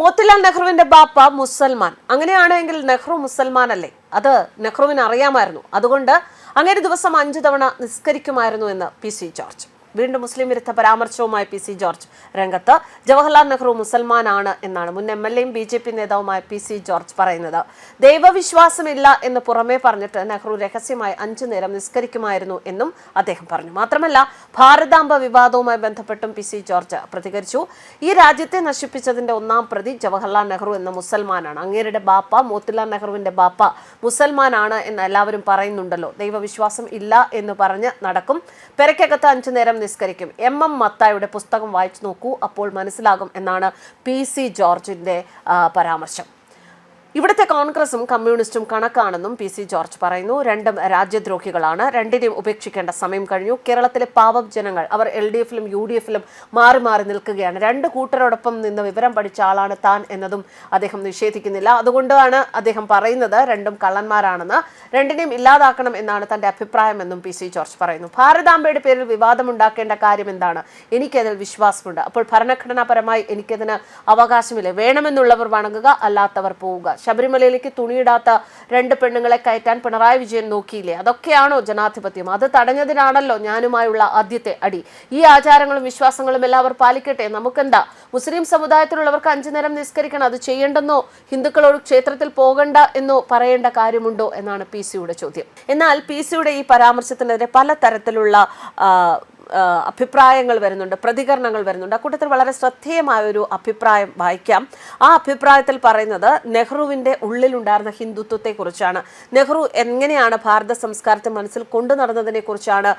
മോത്തിലാൽ നെഹ്റുവിന്റെ ബാപ്പ മുസൽമാൻ. അങ്ങനെയാണെങ്കിൽ നെഹ്റു മുസൽമാൻ അല്ലേ അത് നെഹ്റുവിന് അറിയാമായിരുന്നു. അതുകൊണ്ട് അങ്ങനെ ദിവസം അഞ്ചു തവണ നിസ്കരിക്കുമായിരുന്നു എന്ന് പി സി ജോർജ്. വീണ്ടും മുസ്ലിം വിരുദ്ധ പരാമർശവുമായി പി സി ജോർജ് രംഗത്ത്. ജവഹർലാൽ നെഹ്റു മുസൽമാനാണ് എന്നാണ് മുൻ എം എൽ എയും ബി ജെ പി നേതാവുമായ പി സി ജോർജ് പറയുന്നത്. ദൈവവിശ്വാസമില്ല എന്ന് പുറമേ പറഞ്ഞിട്ട് നെഹ്റു രഹസ്യമായി അഞ്ചു നേരം നിസ്കരിക്കുമായിരുന്നു എന്നും അദ്ദേഹം പറഞ്ഞു. മാത്രമല്ല ഭാരതാംബ വിവാദവുമായി ബന്ധപ്പെട്ടും പി സി ജോർജ് പ്രതികരിച്ചു. ഈ രാജ്യത്തെ നശിപ്പിച്ചതിന്റെ ഒന്നാം പ്രതി ജവഹർലാൽ നെഹ്റു എന്ന മുസൽമാനാണ്. അങ്ങേരുടെ ബാപ്പ മോത്തിലാൽ നെഹ്റുവിന്റെ ബാപ്പ മുസൽമാനാണ് എന്ന് എല്ലാവരും പറയുന്നുണ്ടല്ലോ. ദൈവവിശ്വാസം ഇല്ല എന്ന് പറഞ്ഞ് നടക്കും. പെരക്കകത്ത് അഞ്ചു നേരം നിസ്കരിക്കും. എം എം മത്തായുടെ പുസ്തകം വായിച്ചു നോക്കൂ അപ്പോൾ മനസ്സിലാകും എന്നാണ് പി സി ജോർജിന്റെ പരാമർശം. ഇവിടുത്തെ കോൺഗ്രസും കമ്മ്യൂണിസ്റ്റും കണക്കാണെന്നും പി സി ജോർജ് പറയുന്നു. രണ്ടും രാജ്യദ്രോഹികളാണ്. രണ്ടിനെയും ഉപേക്ഷിക്കേണ്ട സമയം കഴിഞ്ഞു. കേരളത്തിലെ പാവം ജനങ്ങൾ അവർ എൽ ഡി എഫിലും യു ഡി എഫിലും മാറി മാറി നിൽക്കുകയാണ്. രണ്ട് കൂട്ടരോടൊപ്പം നിന്ന് വിവരം പഠിച്ച ആളാണ് താൻ എന്നതും അദ്ദേഹം നിഷേധിക്കുന്നില്ല. അതുകൊണ്ടാണ് അദ്ദേഹം പറയുന്നത് രണ്ടും കള്ളന്മാരാണെന്ന്. രണ്ടിനെയും ഇല്ലാതാക്കണം എന്നാണ് തന്റെ അഭിപ്രായമെന്നും പി സി ജോർജ് പറയുന്നു. ഭാരതാംബയുടെ പേരിൽ വിവാദമുണ്ടാക്കേണ്ട കാര്യം എന്താണ്? എനിക്കതിൽ വിശ്വാസമുണ്ട്. അപ്പോൾ ഭരണഘടനാപരമായി എനിക്കതിന് അവകാശമില്ല. വേണമെന്നുള്ളവർ വണങ്ങുക അല്ലാത്തവർ പോവുക. ശബരിമലയിലേക്ക് തുണിയിടാത്ത രണ്ട് പെണ്ണുങ്ങളെ കയറ്റാൻ പിണറായി വിജയൻ നോക്കിയില്ലേ? അതൊക്കെയാണോ ജനാധിപത്യം? അത് തടഞ്ഞതിനാണല്ലോ ഞാനുമായുള്ള ആദ്യത്തെ അടി. ഈ ആചാരങ്ങളും വിശ്വാസങ്ങളും എല്ലാം അവർ പാലിക്കട്ടെ? നമുക്കെന്താ? മുസ്ലിം സമുദായത്തിലുള്ളവർക്ക് അഞ്ചു നേരം നിസ്കരിക്കണം. അത് ചെയ്യേണ്ടെന്നോ? ഹിന്ദുക്കളോട് ക്ഷേത്രത്തിൽ പോകണ്ട എന്നോ പറയേണ്ട കാര്യമുണ്ടോ? എന്നാണ് പി സിയുടെ ചോദ്യം. എന്നാൽ പി സിയുടെ ഈ പരാമർശത്തിനെതിരെ പലതരത്തിലുള്ള അഭിപ്രായങ്ങൾ വരുന്നുണ്ട് പ്രതികരണങ്ങൾ വരുന്നുണ്ട്. അക്കൂട്ടത്തിൽ വളരെ ശ്രദ്ധേയമായ ഒരു അഭിപ്രായം വായിക്കാം. ആ അഭിപ്രായത്തിൽ പറയുന്നത് നെഹ്റുവിന്റെ ഉള്ളിലുണ്ടായിരുന്ന ഹിന്ദുത്വത്തെക്കുറിച്ചാണ്. നെഹ്റു എങ്ങനെയാണ് ഭാരത സംസ്കാരത്തെ മനസ്സിൽ കൊണ്ടു നടന്നതിനെക്കുറിച്ചാണ്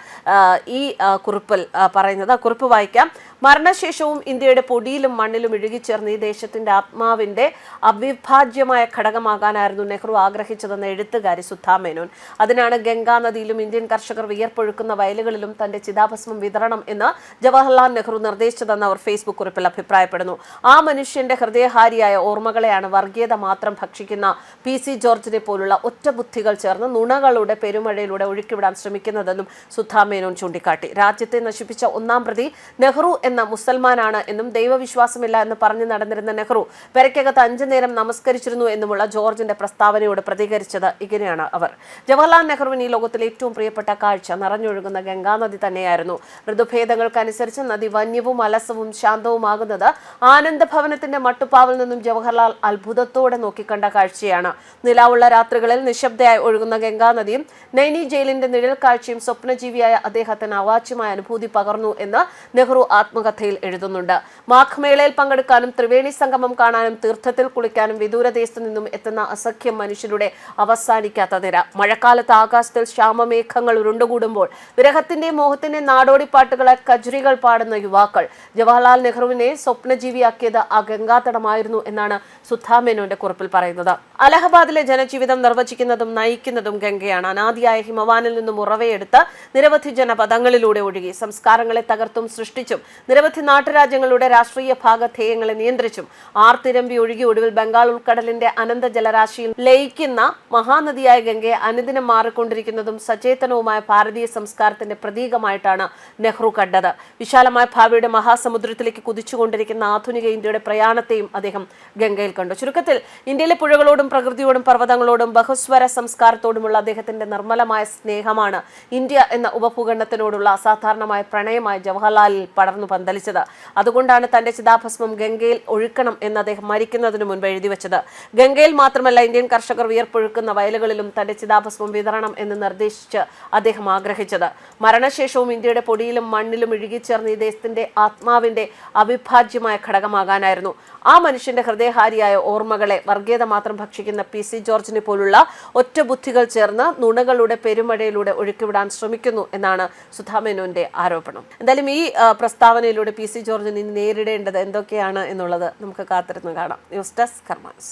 ഈ കുറിപ്പിൽ പറയുന്നത്. ആ കുറിപ്പ് വായിക്കാം. മരണശേഷവും ഇന്ത്യയുടെ പൊടിയിലും മണ്ണിലും ഇഴുകിച്ചേർന്ന് ഈ ദേശത്തിന്റെ ആത്മാവിന്റെ അവിഭാജ്യമായ ഘടകമാകാനായിരുന്നു നെഹ്റു ആഗ്രഹിച്ചതെന്ന് എഴുത്തുകാരി സുധാമേനോൻ. അതിനാണ് ഗംഗാനദിയിലും ഇന്ത്യൻ കർഷകർ വിയർപ്പൊഴുക്കുന്ന വയലുകളിലും തന്റെ ചിതാഭസ്മം വിതരണം എന്ന് ജവഹർലാൽ നെഹ്റു നിർദ്ദേശിച്ചതെന്ന് അവർ ഫേസ്ബുക്ക് കുറിപ്പിൽ അഭിപ്രായപ്പെടുന്നു. ആ മനുഷ്യന്റെ ഹൃദയഹാരിയായ ഓർമ്മകളെയാണ് വർഗീയത മാത്രം ഭക്ഷിക്കുന്ന പി സി ജോർജിനെ പോലുള്ള ഒറ്റബുദ്ധികൾ ചേർന്ന് നുണകളുടെ പെരുമഴയിലൂടെ ഒഴുക്കിവിടാൻ ശ്രമിക്കുന്നതെന്നും സുധാ മേനോൻ ചൂണ്ടിക്കാട്ടി. രാജ്യത്തെ നശിപ്പിച്ച ഒന്നാം പ്രതി നെഹ്റു എന്ന മുസൽമാനാണ് എന്നും ദൈവവിശ്വാസമില്ല എന്ന് പറഞ്ഞു നടന്നിരുന്ന നെഹ്റു പെരക്കകത്ത് അഞ്ചു നേരം നമസ്കരിച്ചിരുന്നു എന്നുമുള്ള ജോർജിന്റെ പ്രസ്താവനയോട് പ്രതികരിച്ചത് ഇങ്ങനെയാണ് അവർ. ജവഹർലാൽ നെഹ്റുവിന് ഈ ലോകത്തിലെ ഏറ്റവും പ്രിയപ്പെട്ട കാഴ്ച നിറഞ്ഞൊഴുകുന്ന ഗംഗാനദി തന്നെയായിരുന്നു. ഋതുഭേദങ്ങൾക്കനുസരിച്ച് നദി വന്യവും അലസവും ശാന്തവുമാകുന്നത് ആനന്ദഭവനത്തിന്റെ മട്ടുപ്പാവിൽ നിന്നും ജവഹർലാൽ അത്ഭുതത്തോടെ നോക്കിക്കണ്ട കാഴ്ചയാണ്. നിലാവുള്ള രാത്രികളിൽ നിശബ്ദയായി ഒഴുകുന്ന ഗംഗാനദിയും നൈനി ജയിലിന്റെ നിഴൽ കാഴ്ചയും സ്വപ്നജീവിയായ അദ്ദേഹത്തിന് അവാച്യമായ അനുഭൂതി പകർന്നു എന്ന് നെഹ്റു ആത്മകഥയിൽ എഴുതുന്നുണ്ട്. മാഘ് മേളയിൽ പങ്കെടുക്കാനും ത്രിവേണി സംഗമം കാണാനും തീർത്ഥത്തിൽ കുളിക്കാനും വിദൂരദേശത്തു നിന്നും എത്തുന്ന അസഖ്യം മനുഷ്യരുടെ അവസാനിക്കാത്ത നിര. മഴക്കാലത്ത് ആകാശത്തിൽ ശ്യാമമേഘങ്ങൾ ഉരുണ്ടുകൂടുമ്പോൾ വിരഹത്തിന്റെ മോഹത്തിന്റെ മോഹത്തിന്റെയും നാടോടിപ്പാട്ടുകളെ കജുരികൾ പാടുന്ന യുവാക്കൾ. ജവഹർലാൽ നെഹ്റുവിനെ സ്വപ്നജീവിയാക്കിയത് ആ ഗംഗാതടമായിരുന്നു എന്നാണ് സുധാ മേനോന്റെ കുറിപ്പിൽ പറയുന്നത്. അലഹബാദിലെ ജനജീവിതം നിർവചിക്കുന്നതും നയിക്കുന്നതും ഗംഗയാണ്. അനാദിയായ ഹിമവാനിൽ നിന്നും ഉറവയെടുത്ത് നിരവധി ജനപദങ്ങളിലൂടെ ഒഴുകി. സംസ്കാരങ്ങളെ തകർത്തും സൃഷ്ടിച്ചും നിരവധി നാട്ടുരാജ്യങ്ങളുടെ രാഷ്ട്രീയ ഭാഗധേയങ്ങളെ നിയന്ത്രിച്ചും ആർത്തിരമ്പി ഒഴുകി ഒടുവിൽ ബംഗാൾ ഉൾക്കടലിന്റെ അനന്ത ജലരാശിയിൽ ലയിക്കുന്ന മഹാനദിയായ ഗംഗയെ അനുദിനം മാറിക്കൊണ്ടിരിക്കുന്നതും സചേതനവുമായ ഭാരതീയ സംസ്കാരത്തിന്റെ പ്രതീകമായിട്ടാണ് നെഹ്റു കണ്ടത്. വിശാലമായ ഭാവിയുടെ മഹാസമുദ്രത്തിലേക്ക് കുതിച്ചുകൊണ്ടിരിക്കുന്ന ആധുനിക ഇന്ത്യയുടെ പ്രയാണത്തെയും അദ്ദേഹം ഗംഗയിൽ കണ്ടു. ചുരുക്കത്തിൽ ഇന്ത്യയിലെ പുഴകളോടും പ്രകൃതിയോടും പർവതങ്ങളോടും ബഹുസ്വര സംസ്കാരത്തോടുമുള്ള അദ്ദേഹത്തിന്റെ നിർമ്മലമായ സ്നേഹമാണ് ഇന്ത്യ എന്ന ഉപഭൂഖണ്ഡത്തിനോടുള്ള അസാധാരണമായ പ്രണയമായി ജവഹർലാലിൽ പടർന്നു പന്തലിച്ചത്. അതുകൊണ്ടാണ് തന്റെ ചിതാഭസ്മം ഗംഗയിൽ ഒഴുക്കണം എന്ന് അദ്ദേഹം മരിക്കുന്നതിന് മുൻപ് എഴുതി വെച്ചത്. ഗംഗയിൽ മാത്രമല്ല ഇന്ത്യൻ കർഷകർ വിയർപ്പൊഴുക്കുന്ന വയലുകളിലും തന്റെ ചിതാഭസ്മം വിതരണം എന്ന് നിർദ്ദേശിച്ച് അദ്ദേഹം ആഗ്രഹിച്ചത്. മരണശേഷവും ഇന്ത്യയുടെ പൊടിയിലും മണ്ണിലും ഇഴുകിച്ചേർന്ന് ഈ ദേശത്തിന്റെ ആത്മാവിന്റെ അവിഭാജ്യമായ ഘടകമാകാനായിരുന്നു. ആ മനുഷ്യന്റെ ഹൃദയഹാരിയായ ഓർമ്മകളെ വർഗീയത മാത്രം ഭക്ഷിക്കുന്ന പി സി ജോർജിനെ പോലുള്ള ഒറ്റബുദ്ധികൾ ചേർന്ന് നുണകളുടെ പെരുമഴയിലൂടെ ഒഴുക്കിവിടാൻ ശ്രമിക്കുന്നു എന്നാണ് സുധാമേനോന്റെ ആരോപണം. എന്തായാലും ഈ പ്രസ്താവനയിലൂടെ പി സി ജോർജിന് നേരിടേണ്ടത് എന്തൊക്കെയാണ് എന്നുള്ളത് നമുക്ക് കാത്തിരുന്ന് കാണാം. News desk കർമാൻസ്